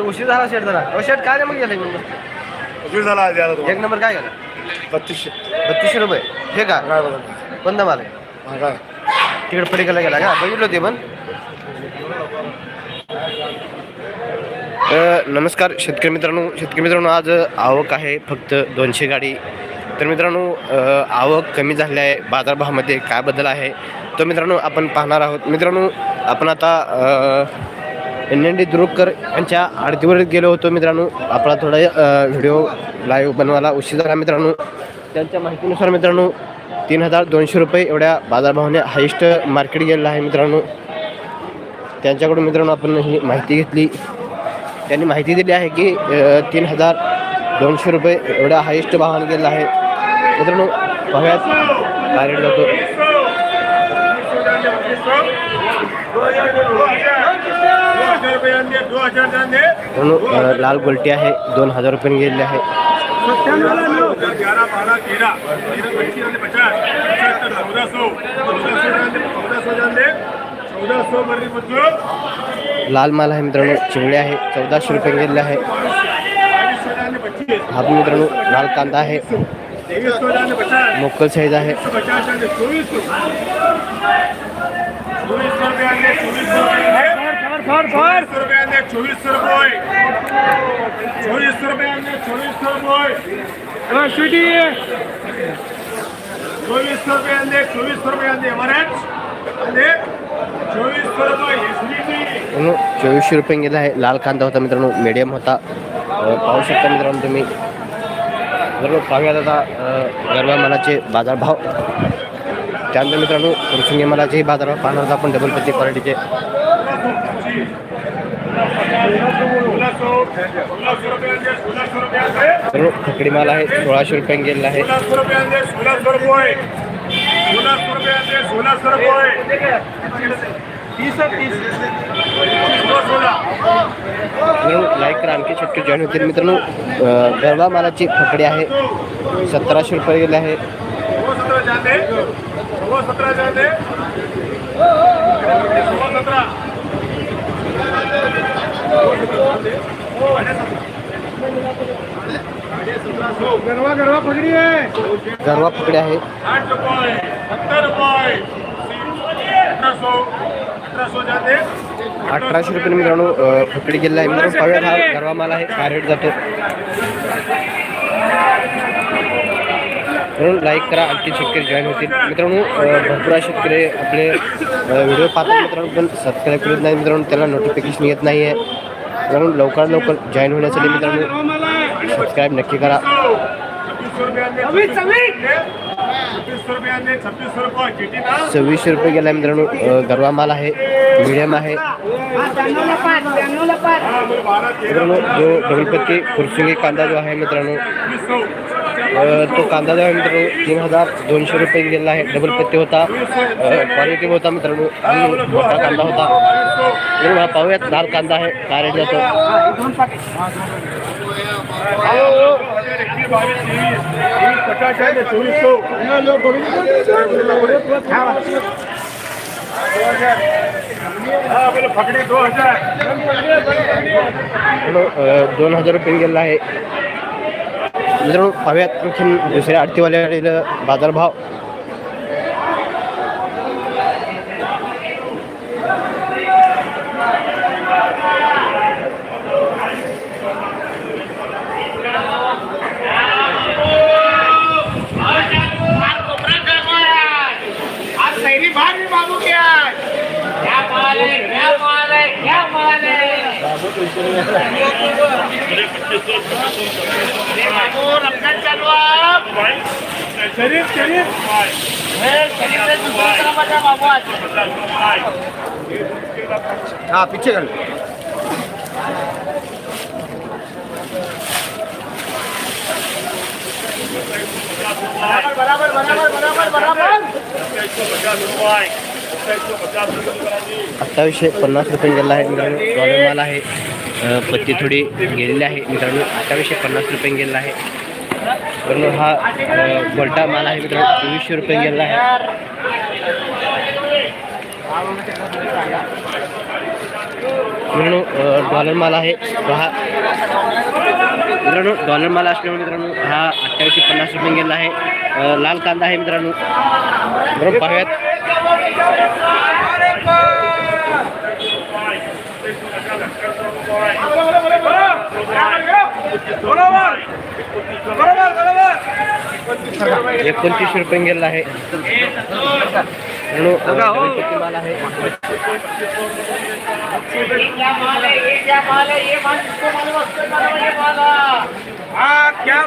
उशीर झाला शेट जरा. अहो शेट काय रे मग गेलं उशीर झाला आज यायला एक तुम्हाला नंबर काय गेला बत्तीसशे. बत्तीसशे रुपये. हे का? काय बघा कोणता माल आहे. हा काय? तिकडे पलीकडला गेला का? बघितलं ते पण. अ, नमस्कार शेतकरी मित्रांनो. शेतकरी मित्रांनो आज आवक आहे फक्त दोनशे गाडी. तर मित्रांनो अ, आवक कमी झाली आहे. बाजारभावामध्ये काय बदल आहे? तो मित्रांनो आपण पाहणार आहोत. मित्रांनो आपण आता एन एन डी दुरुककर यांच्या आरतीवर गेलो होतो मित्रांनो. आपला थोडा व्हिडिओ लाईव्ह बनवायला उशीर झाला मित्रांनो. त्यांच्या माहितीनुसार मित्रांनो तीन हजार दोनशे रुपये एवढ्या बाजारभावाने हायेस्ट मार्केट गेलेलं आहे मित्रांनो. त्यांच्याकडून मित्रांनो आपण ही माहिती घेतली. त्यांनी माहिती दिली आहे की तीन हजार दोनशे रुपये एवढ्या हायेस्ट भावाने गेलेला आहे. मित्रांनो पाहूयात काय रेट जातो. अ, लाल गोलटी आहे दोन हजार रुपयाने गेलेली आहे. लाल माल आहे मित्रांनो चिवळे आहे चौदाशे रुपये गेलेले आहे. हा मित्रांनो लाल कांदा आहे. मोकल साईज आहे. रुपये. रुपये रुपये रुपये रुपये चोवीस हे मित्रांनो चोवीसशे रुपये गेला आहे. लाल कांदा होता मित्रांनो मीडियम होता. पाहू शकता मित्रांनो तुम्ही. बरोबर पाहूयात आता गरबा मालाचे बाजारभाव. त्यानंतर मित्रांनो कुरसुंगी मालाचेही बाजारभाव. पाहणार आहोत आपण डबल पत्ती क्वालिटीचे सर्व खकडी माल आहे सोळाशे रुपये गेलेला आहे. लाईक करा आणखी शक्य जॉईन होतील मित्रांनो गरबा मालाची खकडी आहे. सतराशे रुपये गेले आहे. सतरा. गरवा गरवा पकड़ी है गरवा फकडी आहे. आठ रुपये सत्तर रुपये. अठराशे रुपये मित्रांनो अ, फकडी गेलेला आहे. मित्रांनो पाहूयात हा गरवा माल आहे. काय रेट जातो? म्हणून लाईक करा. आणखी शेतकरी जॉईन होतील. मित्रांनो भरपूर शेतकरी आपले व्हिडिओ पाहतात मित्रांनो पण सबस्क्राईब करत नाही मित्रांनो त्याला नोटिफिकेशन येत नाही आहे मित्रांनो लवकरात लवकर जॉईन होण्यासाठी मित्रांनो सबस्क्राईब नक्की करा. रुपये सव्वीसशे रुपये गेला मित्रांनो गरवा माल आहे मीडियम आहे. मित्रांनो जो डबलपत्ती फुरसुंगी कांदा जो आहे मित्रांनो तो कांदा जो आहे तीन हज़ार दोनशे रुपये गेलेला आहे. डबल पत्ते होता. क्वालिटी होता मित्रांनो. आणि मोठा कांदा होता. हा पाहूयात. लाल कांदा आहे. काय रेट है हाँ दोन हज़ार रुपये गेलेला आहे. मित्रांनो हव्यात आणखी दुसऱ्या आरतीवाल्या बाजारभाव Yeah सैरी भाग भी बाबू के आज क्या माल है क्या माल है क्या माल है ये बाबू रमजान चालू आप शरीफ शरीफ हे शरीर से दूसरी तरफ आ जा बाबू आज हा पिच्छे घाल बराबर बराबर बराबर बराबर बराबर पचास रुपये पचास रुपये अठ्ठावीसशे पन्नास रुपये गेला आहे मित्रांनो. डॉलर माल आहे. अ, पत्ती थोडी गेलेली आहे मित्रांनो. अठ्ठावीसशे पन्नास रुपये गेलेला आहे. पण हा अ, माल आहे मित्रांनो चोवीसशे रुपये गेलेला आहे. मित्रांनो डॉलर माल आहे हा मित्रांनो डॉलर माल असल्यामुळे मित्रांनो हा अठ्ठावीसशे पन्नास रुपये गेला आहे. लाल कांदा आहे मित्रांनो. बरोबर पाहूयात एकोणतीसशे रुपये गेला आहे मित्रांनो अ, गणपती माल आहे ये क्या माल है ये क्या माल है ये माल किसको मालूम है? उसको मालूम है ये माल है। क्या माल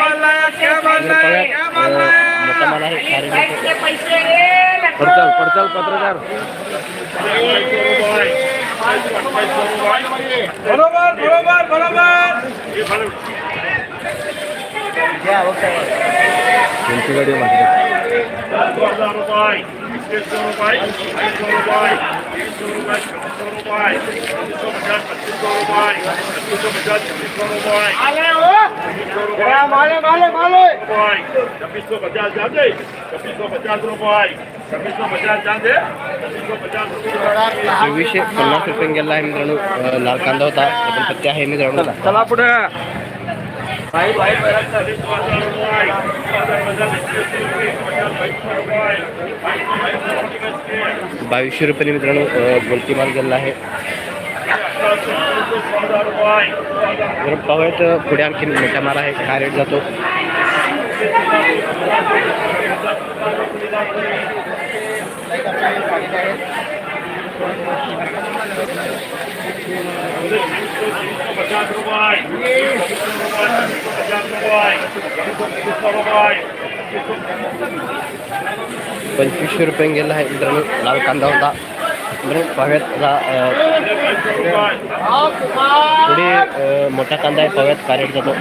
माल बरोबर पाहूयात अ, मोठा माल आहे रे लखनऊ। पडचाल पडचाल पत्रकार. बरोबर बरोबर बरोबर. कोणती गाडी माहिती दो हजार रुपये इसके सौ रुपये ढाई सौ रुपये तीन सौ रुपये छत्तीस सौ रुपये छत्तीस सौ पचास पच्चीस सौ रुपये छत्तीस सौ पचास छत्तीस सौ रुपये माल है वो। छत्तीस सौ रुपये माले माले माले छब्बीस सौ पचास जान दे छब्बीस सौ पचास रुपये छब्बीस सौ पचास जान दे छब्बीस सौ पचास रुपये चोवीसशे पन्नास रुपये गेला आहे मित्रांनो अ, लाल कांदा होता डबल पत्ते आहे मित्रांनो चला पुढे चाळीस हजार रुपये बावीसशे रुपये मित्रांनो अ, बोलती माल गेला आहे. जर पाहूयात पुढे आणखी मोठा माल आहे काय रेट जातो. पंचवीसशे रुपये गेला आहे मित्रांनो लाल कांदा होता. मित्रांनो पाहूयात पुढे मोठा कांदा आहे. पाहूयात काय जातो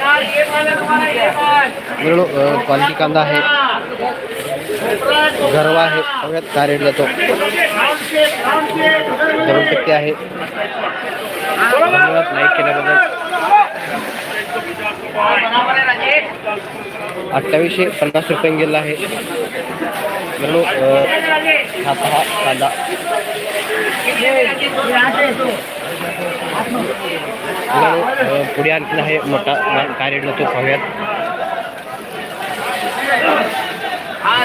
माल ये माल है तुम्हारा ये माल मित्रांनो अ, क्वालिटी कांदा आहे. गरवा आहे. पाहूयात काय रेट जातो? डबल पत्ते आहे. धन्यवाद लाईक केल्याबद्दल. बराबर है राजेश अठ्ठावीसशे पन्नास रुपये गेला आहे. मित्रांनो अ, हा पहा कांदा. पुढे आणखीन आहे मोठा काय रेट तो पाहूयात. हाँ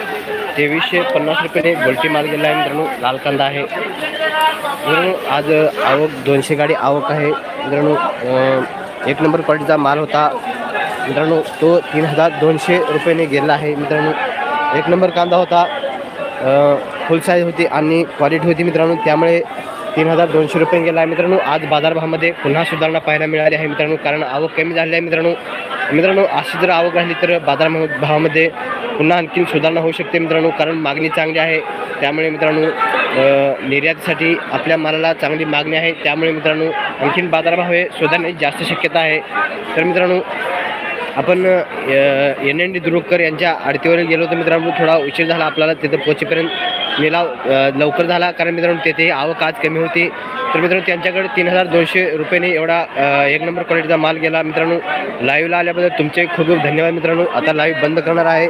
तेवीसशे पन्नास रुपयाने बल्टी माल गेला आहे मित्रांनो लाल कांदा आहे. मित्रांनो आज आवक दोनशे गाडी आवक आहे. मित्रांनो एक नंबर क्वालिटीचा माल होता. मित्रांनो तो तीन हजार दोनशे रुपयाने गेला आहे. मित्रांनो एक नंबर कांदा होता. फुल साईज होती आणि क्वालिटी होती मित्रांनो. त्यामुळे तीन हजार दोनशे रुपये गेला आहे. मित्रांनो आज बाजारभावामध्ये पुन्हा सुधारणा पाहायला मिळाली आहे मित्रांनो कारण आवक कमी झाली आहे मित्रांनो. मित्रांनो अशी जर आवक राहिली तर बाजार भावामध्ये पुन्हा आणखीन सुधारणा होऊ शकते मित्रांनो कारण मागणी चांगली आहे. त्यामुळे मित्रांनो निर्यातीसाठी आपल्या मालाला चांगली मागणी आहे. त्यामुळे मित्रांनो आणखीन बाजारभाव हे सुधारण्याची जास्त शक्यता आहे. तर मित्रांनो आपण एन एन डी दुरुकर यांच्या आडतीवर गेलो होतो मित्रांनो थोडा उशीर झाला आपल्याला तिथं पोचेपर्यंत निलाव लवकर झाला कारण मित्रांनो तेथे आवक आज कमी होती. तर मित्रांनो त्यांच्याकडे तीन हजार दोनशे रुपयाने एवढा एक नंबर क्वालिटीचा माल गेला. मित्रांनो लाईव्हला आल्याबद्दल तुमचे खूप खूप धन्यवाद मित्रांनो. आता लाईव्ह बंद करणार आहे.